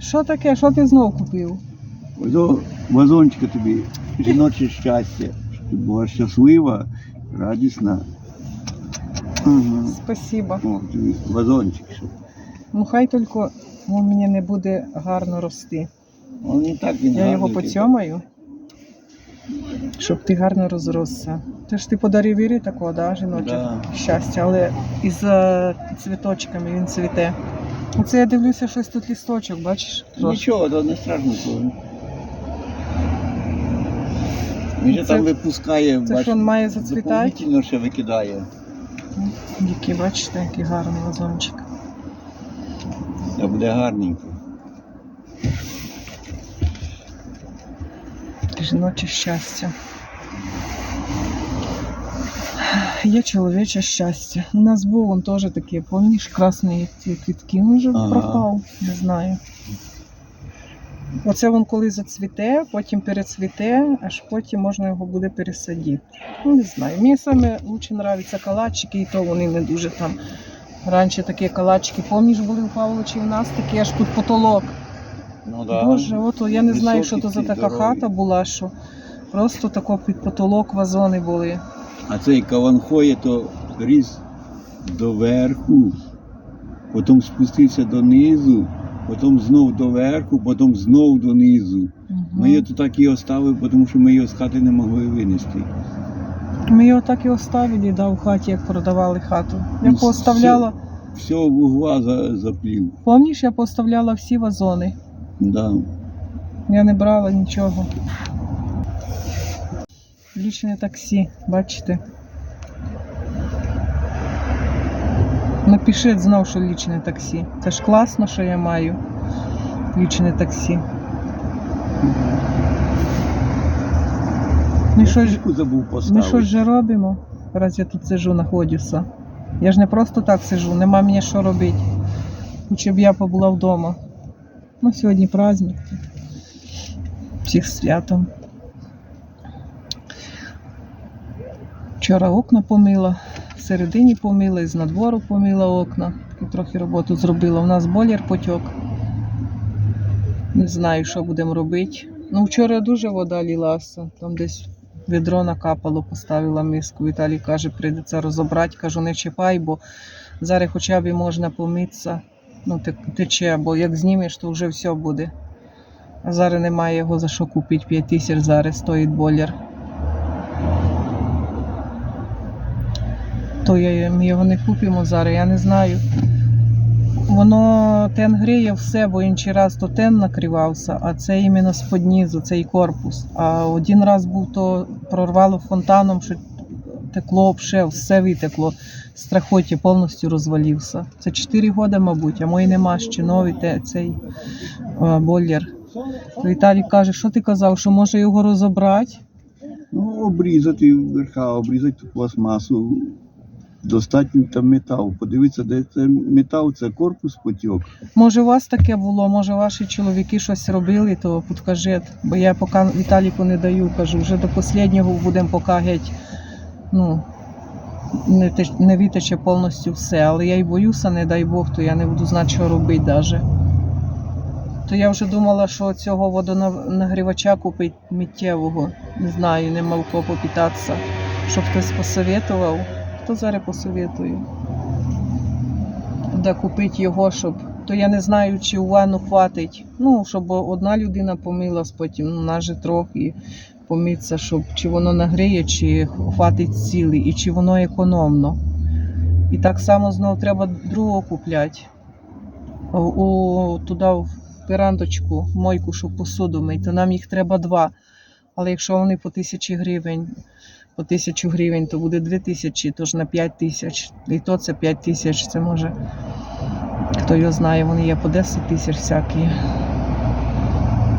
Що таке? Що ти знов купив? Ось вазончика тобі, жіноче щастя, щоб ти була щаслива, радісна. Ага. Спасибо. О, тобі вазончик. Щоб. Ну хай тільки він мені не буде гарно рости. Он і так він Я його гарний, поцьомаю, щоб ти гарно розросся. Ти ж ти подарив Ірі такого, да, жіночок? Да. Щастя, але із е, цвіточками він цвіте. Оце я дивлюся, щось тут лісточок, бачиш? Нічого, то не страшно. Він же там випускає, Це ж він має зацвітати. доповнительно ще викидає. Який, бачите, який гарний вазончик. Та буде гарненько. Жіноче щастя. Є чоловіче щастя. У нас був він теж такий, помніш, красний ці квітки. Він вже Ага. пропав, не знаю. Оце він коли зацвіте, потім перецвіте, аж потім можна його буде пересадити. Ну, не знаю. Мені саме лучше подобаються калачики, і то вони не дуже там. Раніше такі калачики, помніш, були у Павловичі у нас такі аж тут потолок. Ну Боже, от я не знаю, що то за така здорові. хата була, що просто тако під потолок вазони були. А цей каванхоє то ріс доверху, потім спустився донизу, потім знов доверху, потім знов донизу. Мгм. Ми його тут так і оставили, тому що ми його з хати не могли винести. Ми його так і оставили да, в хаті, як продавали хату. Я Ну, поставляла, Всього вугла за, заплів. помніш, я поставляла всі вазони. Да. Я не брала нічого. Лічне таксі, бачите. Напишіть знов, що лічне таксі. Це ж класно, що я маю лічне таксі. Ми що ж, ми що ж робимо, раз я тут сижу, знаходжуся. Я ж не просто так сижу, нема мені що робити. Хоча б я побула вдома. Ну, сьогодні праздник. Всіх святом. Вчора окна помила, всередині помила, з надвору помила окна. Трохи роботу зробила. У нас бойлер потік. Не знаю, що будемо робити. Ну, вчора дуже вода лілася. Там десь відро накапало, поставила миску. Віталій каже, прийдеться розібрати. Кажу, не чіпай, бо зараз хоча б можна помитися. Ну, тече, бо як знімеш, то вже все буде. А зараз немає його за що купити. 5 тисяч зараз стоїть бойлер. То я, ми його не купимо зараз, я не знаю. Воно тен гріє все, бо інший раз то тен накривався, а це іменно з низу, цей корпус. А один раз був то прорвало фонтаном, що текло обше, все витекло. Страхоті повністю розвалився. Це 4 роки, мабуть, а мої нема ще новий те, цей бойлер. Віталій каже, що ти казав, що може його розібрати? Ну, обрізати верха, обрізати пластмасу. Достатньо там метал. Подивитися, де це метал, це корпус потік. Може, у вас таке було, може, ваші чоловіки щось робили, то підкажіть. Бо я поки Віталіку не даю, кажу, вже до останнього будемо поки. Ну, не, теч- не витече повністю все. Але я й боюся, не дай Бог, то я не буду знати, що робити навіть. То я вже думала, що цього водонагрівача купить миттєвого. Не знаю, нема в кого попитатися. Щоб хтось посоветував, то зараз посоветую де купити його, щоб. То я не знаю, чи у ванну хватить. Ну, щоб одна людина помилась, потім ну, нас же трохи помитися, щоб чи воно нагріє, чи хватить цілий, і чи воно економно. І так само знову треба другого купляти. У, туди в пірандочку, в мойку, щоб посуду мити, то нам їх треба два. Але якщо вони по тисячі гривень, по тисячу гривень, то буде дві тисячі, тож на п'ять тисяч. І то це п'ять тисяч, це може. Хто його знає, вони є по 10 тисяч всякі.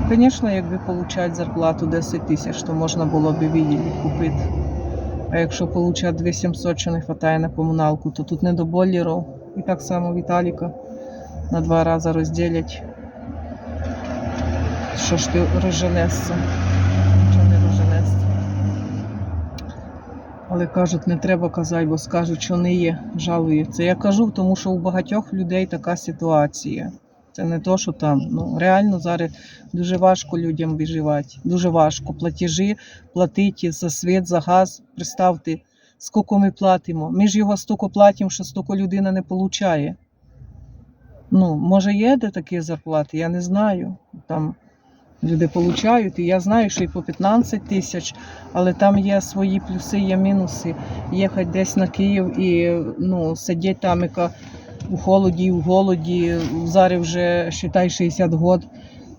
Звісно, якби отримати зарплату 10 тисяч, то можна було б відділі купити. А якщо отримати 2700, що не вистачає на комуналку, то тут не до бойлерів. І так само Віталіка на два рази розділять. Що ж ти розженешся? Що не розженешся? Але кажуть, не треба казати, бо скажуть, що не є, жалуються. Я кажу, тому що у багатьох людей така ситуація. Це не то, що там. Ну, реально зараз дуже важко людям виживати. Дуже важко. Платежі платити за світ, за газ. Представте, скільки ми платимо. Ми ж його стільки платимо, що стільки людина не получає. Ну, може, є де такі зарплати, я не знаю. Там люди получають, і я знаю, що і по 15 тисяч, але там є свої плюси, є мінуси. Їхати десь на Київ і ну, сидіти там, яка у холоді, і в голоді, зараз вже считай 60 год,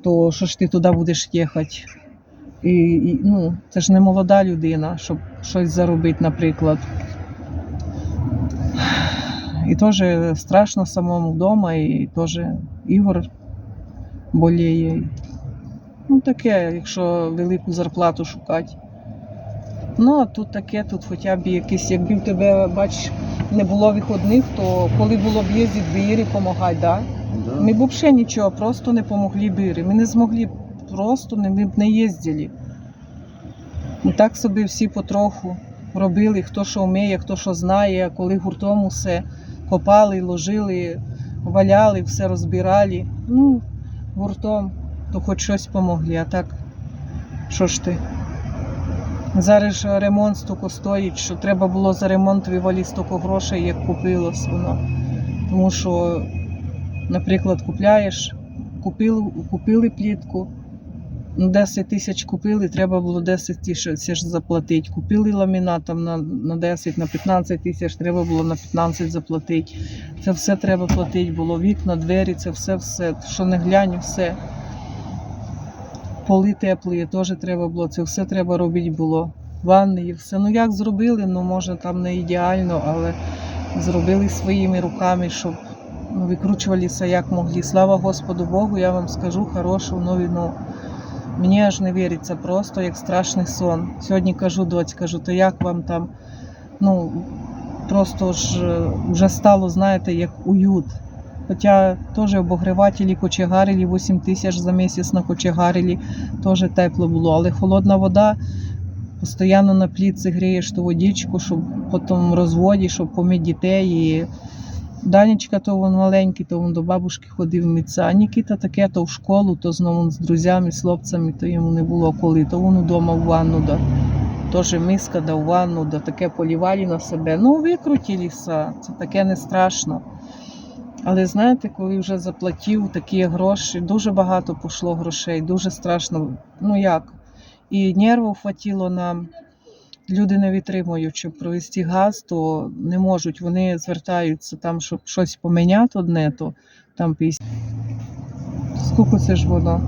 то що ж ти туди будеш їхати? І, і, ну, це ж не молода людина, щоб щось заробити, наприклад. І теж страшно самому вдома, і теж Ігор боліє. Ну, таке, якщо велику зарплату шукати. Ну, а тут таке, тут хоча б якісь, якби в тебе, бач, не було виходних, то коли було б їздити в Ірі допомагати, да? Да. Ми б взагалі нічого, просто не помогли б Ірі. Ми не змогли, б, просто не, ми б не їздили. Ну так собі всі потроху робили, хто що вміє, хто що знає, коли гуртом усе копали, ложили, валяли, все розбирали. Ну, гуртом, то хоч щось помогли, а так, що ж ти? Зараз ремонт стільки стоїть, що треба було за ремонт вивалити стільки грошей, як купилось воно. Тому що, наприклад, купляєш, купили, купили плітку, ну, 10 тисяч купили, треба було 10 тисяч заплатити. Купили ламінат на, на 10, на 15 тисяч, треба було на 15 заплатити. Це все треба платити було. Вікна, двері, це все, все. Що не глянь, все. Поли теплі теж треба було, це все треба робити було. Ванни і все. Ну як зробили, ну може там не ідеально, але зробили своїми руками, щоб ну, викручувалися як могли. Слава Господу Богу, я вам скажу хорошу новину. Мені аж не віриться, просто як страшний сон. Сьогодні кажу доць, кажу, то як вам там? Ну, просто ж е, вже стало, знаєте, як уют. Хоча теж обогрівателі кочегарили 8 тисяч за місяць на кочегарили, теж тепло було, але холодна вода. Постоянно на плітці грієш ту водичку, щоб потім розводі, щоб помити дітей. І Данечка то він маленький, то він до бабушки ходив митися. А Нікіта таке, то в школу, то знову з друзями, з хлопцями, то йому не було коли, то він вдома в ванну да. Теж миска да в ванну, да таке полівали на себе. Ну, викрутилися, це таке не страшно. Але знаєте, коли вже заплатив такі гроші, дуже багато пішло грошей, дуже страшно. Ну як? І нерву хватило нам. Люди не витримують, щоб провести газ, то не можуть. Вони звертаються там, щоб щось поміняти одне, то там 50. Скільки це ж воно?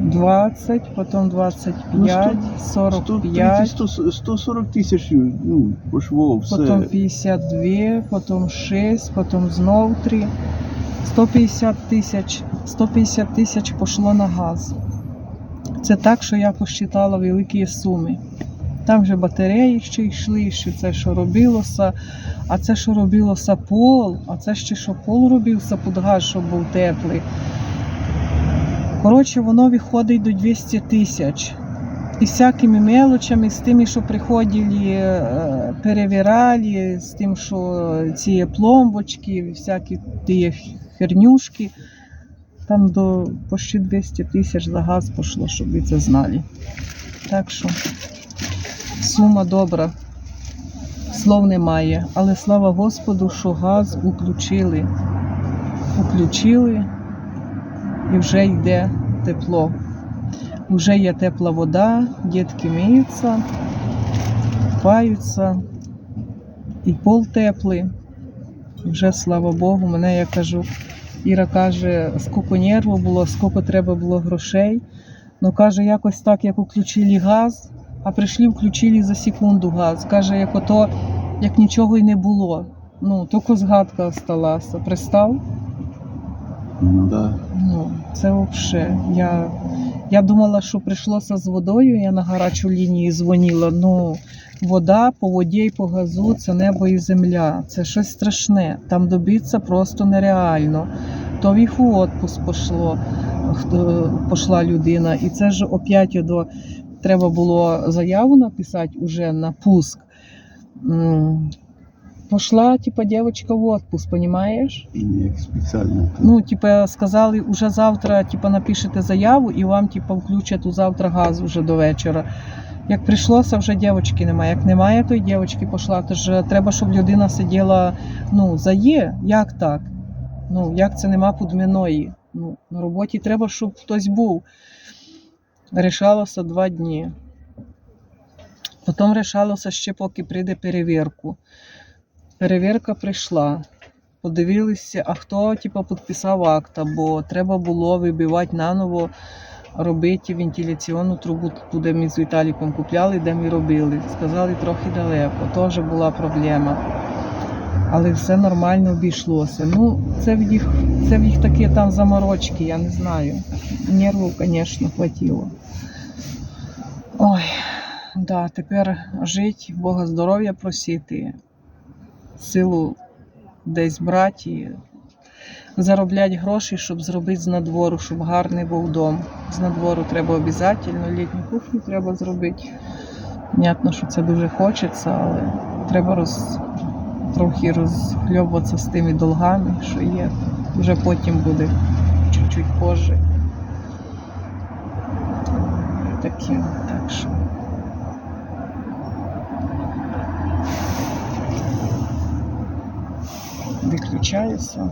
20, потім 25, 45, 130, 100, 140 тисяч ну, пошло все. потім 52, потім 6, потім знов 3. 150 тисяч. 150 тисяч пішло на газ. Це так, що я посчитала великі суми. Там вже батареї ще йшли, ще це, що робилося, а це, що робилося пол, а це ще що пол робився під газ, щоб був теплий. Коротше, воно виходить до 200 тисяч. І всякими мелочами, з тими, що приходили, е, перевірали, з тим, що ці пломбочки, всякі ті хернюшки. Там до почти 200 тисяч за газ пішло, щоб ви це знали. Так що сума добра. Слов немає. Але слава Господу, що газ. Включили і вже йде тепло. Вже є тепла вода, дітки миються, купаються, і пол теплий. Вже слава Богу, мене я кажу. Іра каже, скільки нерву було, скільки треба було грошей. Ну каже, якось так, як включили газ, а прийшли, включили за секунду газ. Каже, як ото, як нічого й не було. Ну, тільки згадка осталася. Пристав? Ну, да. Ну, це взагалі. Я, я думала, що прийшлося з водою. Я на гарячу лінію дзвонила. Ну, вода по воді і по газу це небо і земля. Це щось страшне. Там добитися просто нереально. То в їх у відпуск пошло, пішла людина. І це ж опять до треба було заяву написати уже на пуск. Пошла, типа, девочка в отпуск, понимаешь? І ніяк спеціально. Ну, типа, сказали, уже завтра, типа, напишете заяву і вам, типа, включать у завтра газ уже до вечора. Як прийшлося, вже дівчинки немає. Як немає, то й дівчинки пішла. Тож треба, щоб людина сиділа ну, за є. Як так? Ну, як це нема подміної? Ну, на роботі треба, щоб хтось був. Рішалося два дні. Потім рішалося ще, поки прийде перевірку. Перевірка прийшла. Подивилися, а хто типу, підписав акта, бо треба було вибивати наново, робити вентиляційну трубу, туди ми з Віталіком купляли, де ми робили. Сказали, трохи далеко, теж була проблема. Але все нормально обійшлося. Ну, це в їх, це в їх такі там заморочки, я не знаю. Нервів, звісно, хватило. Ой, да, тепер жити, Бога здоров'я просити, силу десь брати, і заробляти гроші, щоб зробити з надвору, щоб гарний був дом. З надвору треба обов'язково, літню кухню треба зробити. Понятно, що це дуже хочеться, але треба роз, трохи розхльобуватися з тими долгами, що є. Вже потім буде чуть-чуть позже. Таке, так що. Виключаюся.